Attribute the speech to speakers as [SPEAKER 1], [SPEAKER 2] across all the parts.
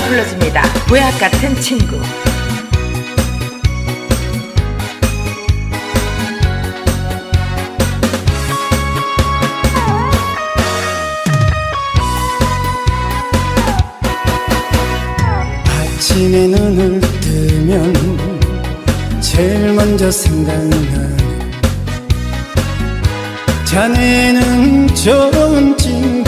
[SPEAKER 1] 불러줍니다. 보약 같은 친구.
[SPEAKER 2] 아침에 눈을 뜨면 제일 먼저 생각나는 자네는 좋은 친구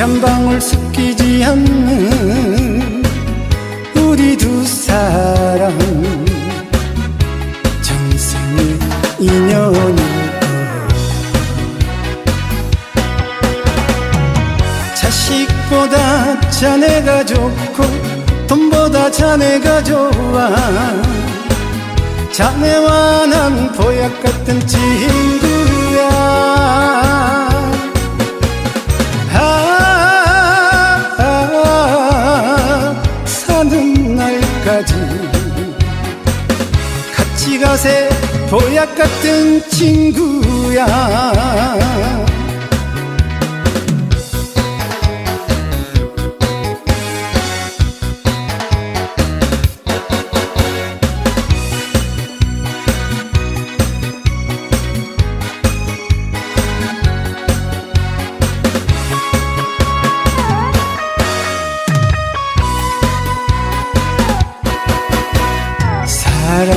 [SPEAKER 2] 한 방울 섞이지 않는 우리 두 사람. 전생의 거야 자식보다 자네가 좋고 돈보다 자네가 좋아. 자네와 난 보약 같은 친구야 같이 가세. 보약 같은 친구야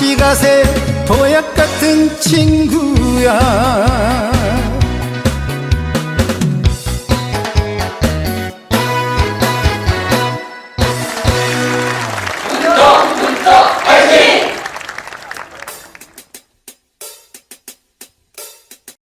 [SPEAKER 2] 같이 가세. 보약 같은 친구야